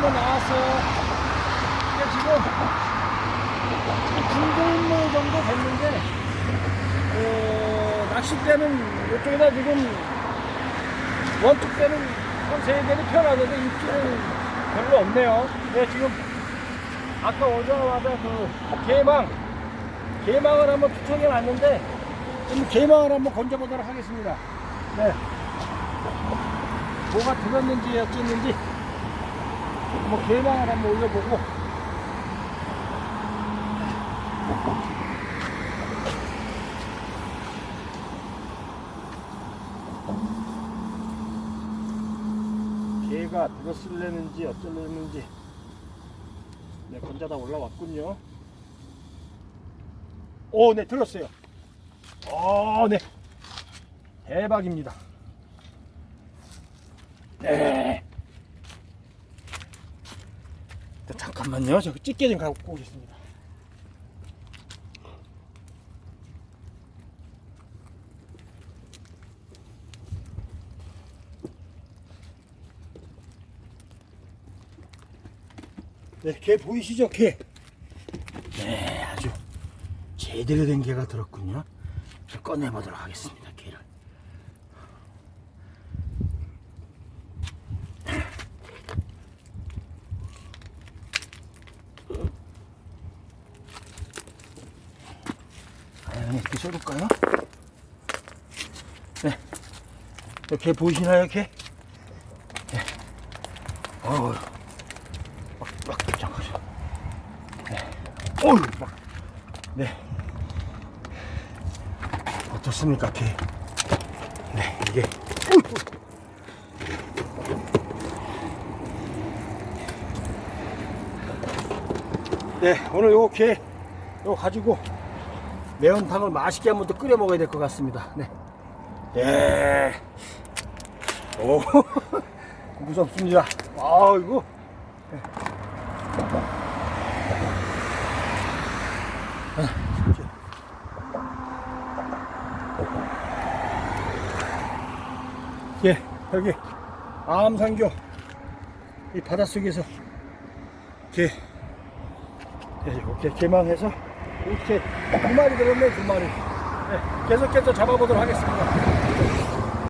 왔어요. 이게 지금 중고인물 정도 됐는데 어, 낚싯대는 이쪽에다 지금 원투대는 한세 개를 펴놨는데 입질은 별로 없네요. 네, 지금 아까 오자마자 그 개망 개망을 한번 투척해 놨는데 좀 개망을 한번 건져보도록 하겠습니다. 네. 뭐가 들었는지 어쨌는지 뭐 개망을 한번 올려보고. 개가 들었을래는지 어쩔래는지. 네 건져다 올라왔군요. 오 네 들었어요. 오네. 대박입니다. 네 자, 잠깐만요 저 집게 좀 갖고 오겠습니다 네, 개 보이시죠? 개. 네, 아주 제대로 된 개가 들었군요. 자, 꺼내보도록 하겠습니다. 개를. 과연 이렇게 써볼까요? 네. 네, 개 보이시나요, 개? 네. 어우. 막, 막 긴장하죠. 네. 어휴, 막. 네. 어떻습니까, 개? 네, 이게. 네, 오늘 요 개, 요 가지고 매운탕을 맛있게 한번 더 끓여 먹어야 될 것 같습니다. 네. 예. 오, 무섭습니다. 아, 이거. 예, 여기 암산교 이 바닷속에서 개, 예, 이렇게 개망해서 이렇게 두 마리 들었네 두 마리. 예, 계속해서 잡아보도록 하겠습니다.